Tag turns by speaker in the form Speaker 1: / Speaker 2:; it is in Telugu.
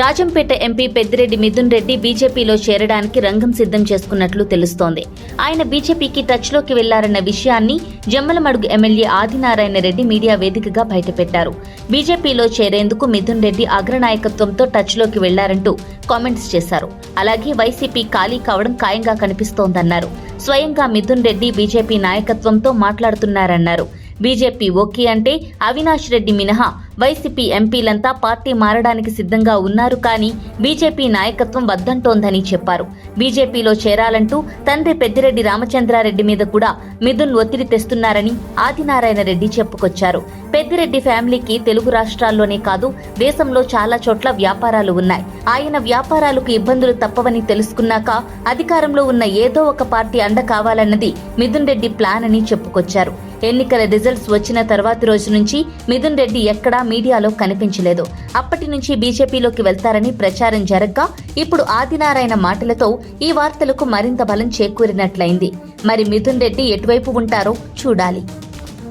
Speaker 1: రాజంపేట ఎంపీ పెద్దిరెడ్డి మిథున్ రెడ్డి బీజేపీలో చేరడానికి రంగం సిద్ధం చేసుకున్నట్లు తెలుస్తోంది. ఆయన బీజేపీకి టచ్లోకి వెళ్ళారన్న విషయాన్ని జమ్మలమడుగు ఎమ్మెల్యే ఆదినారాయణ రెడ్డి మీడియా వేదికగా బయటపెట్టారు. బీజేపీలో చేరేందుకు మిథున్ రెడ్డి అగ్రనాయకత్వంతో టచ్లోకి వెళ్ళారంటూ కామెంట్స్ చేశారు. అలాగే వైసీపీ ఖాళీ కావడం ఖాయంగా కనిపిస్తోందన్నారు. స్వయంగా మిథున్ రెడ్డి బీజేపీ నాయకత్వంతో మాట్లాడుతున్నారన్నారు. బీజేపీ ఓకే అంటే అవినాష్ రెడ్డి మినహా. వైసీపీ ఎంపీలంతా పార్టీ మారడానికి సిద్ధంగా ఉన్నారు కానీ బీజేపీ నాయకత్వం వద్దంటోందని చెప్పారు. బీజేపీలో చేరాలంటూ తండ్రి పెద్దిరెడ్డి రామచంద్రారెడ్డి మీద కూడా మిథున్ ఒత్తిడి తెస్తున్నారని ఆదినారాయణ రెడ్డి చెప్పుకొచ్చారు. పెద్దిరెడ్డి ఫ్యామిలీకి తెలుగు రాష్ట్రాల్లోనే కాదు దేశంలో చాలా చోట్ల వ్యాపారాలు ఉన్నాయి. ఆయన వ్యాపారాలకు ఇబ్బందులు తప్పవని తెలుసుకున్నాక అధికారంలో ఉన్న ఏదో ఒక పార్టీ అండ కావాలన్నది మిథున్ రెడ్డి ప్లాన్ అని చెప్పుకొచ్చారు. ఎన్నికల రిజల్ట్స్ వచ్చిన తర్వాతి రోజు నుంచి మిథున్ రెడ్డి ఎక్కడా మీడియాలో కనిపించలేదు. అప్పటి నుంచి బీజేపీలోకి వెళ్తారని ప్రచారం జరగ్గా ఇప్పుడు ఆదినారాయణ మాటలతో ఈ వార్తలకు మరింత బలం చేకూరినట్లయింది. మరి మిథున్ రెడ్డి ఎటువైపు ఉంటారో చూడాలి.